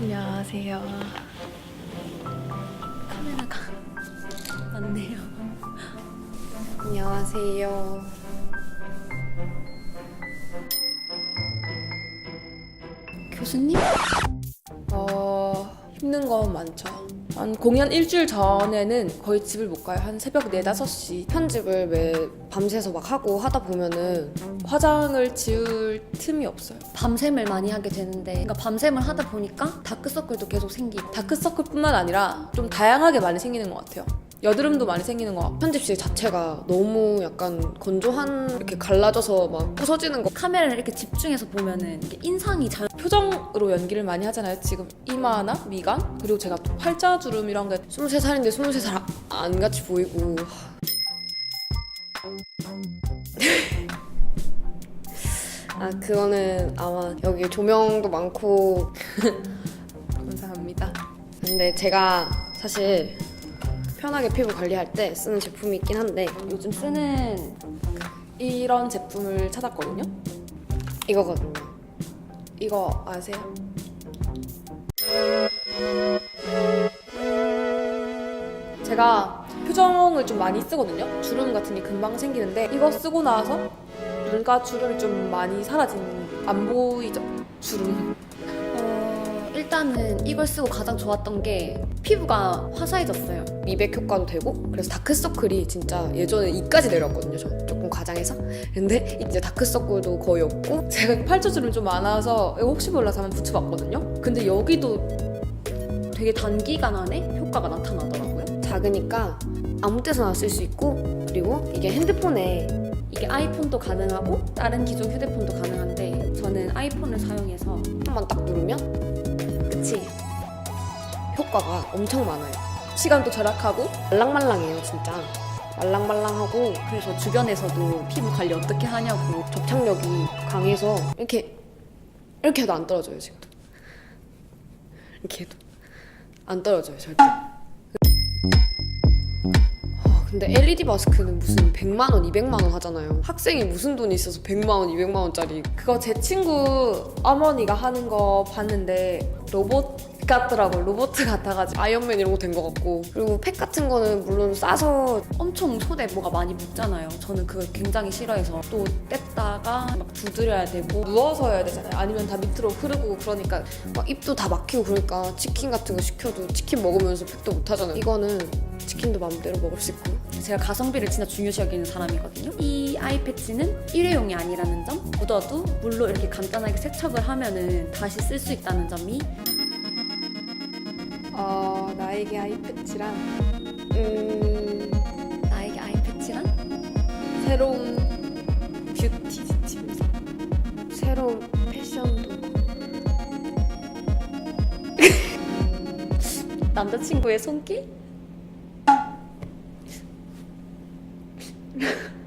안녕하세요. 카메라가 맞네요. 안녕하세요. 교수님? 어, 힘든 건 많죠. 한 공연 일주일 전에는 거의 집을 못 가요. 한 새벽 4, 5시. 편집을 왜 밤새서 막 하고 하다 보면은 화장을 지울 틈이 없어요. 밤샘을 많이 하게 되는데 그러니까 밤샘을 하다 보니까 다크서클도 계속 생기고 다크서클뿐만 아니라 좀 다양하게 많이 생기는 것 같아요. 여드름도 많이 생기는 것 같고 편집실 자체가 너무 약간 건조한 이렇게 갈라져서 막 부서지는 거 카메라를 이렇게 집중해서 보면은 이게 인상이 잘 표정으로 연기를 많이 하잖아요. 지금 이마나 미간 그리고 제가 또 팔자주름 이런 게 23살인데 23살 안 같이 보이고 아 그거는 아마 여기 조명도 많고 감사합니다. 근데 제가 사실 편하게 피부 관리할 때 쓰는 제품이 있긴 한데 요즘 쓰는 이런 제품을 찾았거든요. 이거거든요. 이거 아세요? 제가 표정을 좀 많이 쓰거든요. 주름 같은 게 금방 생기는데 이거 쓰고 나서 눈가 주름이 좀 많이 사라진 안 보이죠? 주름. 어, 일단은 이걸 쓰고 가장 좋았던 게 피부가 화사해졌어요. 미백 효과도 되고 그래서 다크서클이 진짜 예전에 이까지 내려왔거든요 저 조금 과장해서 근데 이제 다크서클도 거의 없고 제가 팔자주름 좀 많아서 혹시 몰라서 한번 붙여봤거든요 근데 여기도 되게 단기간 안에 효과가 나타나더라고요. 작으니까 아무 때서나 쓸 수 있고 그리고 이게 핸드폰에 이게 아이폰도 가능하고 다른 기존 휴대폰도 가능한데 저는 아이폰을 사용해서 한번 딱 누르면 끝이 효과가 엄청 많아요. 시간도 절약하고 말랑말랑해요 진짜. 말랑말랑하고 그래서 주변에서도 피부 관리 어떻게 하냐고 접착력이 강해서 이렇게 이렇게 해도 안 떨어져요 지금도. 이렇게 해도 안 떨어져요 절대. 아, 근데 LED 마스크는 무슨 100만 원, 200만 원 하잖아요. 학생이 무슨 돈이 있어서 100만 원, 200만 원짜리. 그거 제 친구 어머니가 하는 거 봤는데 로봇 같더라고요 로봇 같아가지고 아이언맨 이런 거된거 같고 그리고 팩 같은 거는 물론 싸서 엄청 손에 뭐가 많이 묻잖아요. 저는 그걸 굉장히 싫어해서 또 뗐다가 막 두드려야 되고 누워서 해야 되잖아요. 아니면 다 밑으로 흐르고 그러니까 막 입도 다 막히고 그러니까 치킨 같은 거 시켜도 치킨 먹으면서 팩도 못 하잖아요. 이거는 치킨도 마음대로 먹을 수 있고 제가 가성비를 진짜 중요시 여기는 사람이거든요. 이 아이 패치는 일회용이 아니라는 점, 묻어도 물로 이렇게 간단하게 세척을 하면은 다시 쓸 수 있다는 점이 어 나에게 아이 패치란 음 나에게 아이 패치란 새로운 뷰티 지침서 새로운 패션 도구 남자친구의 손길?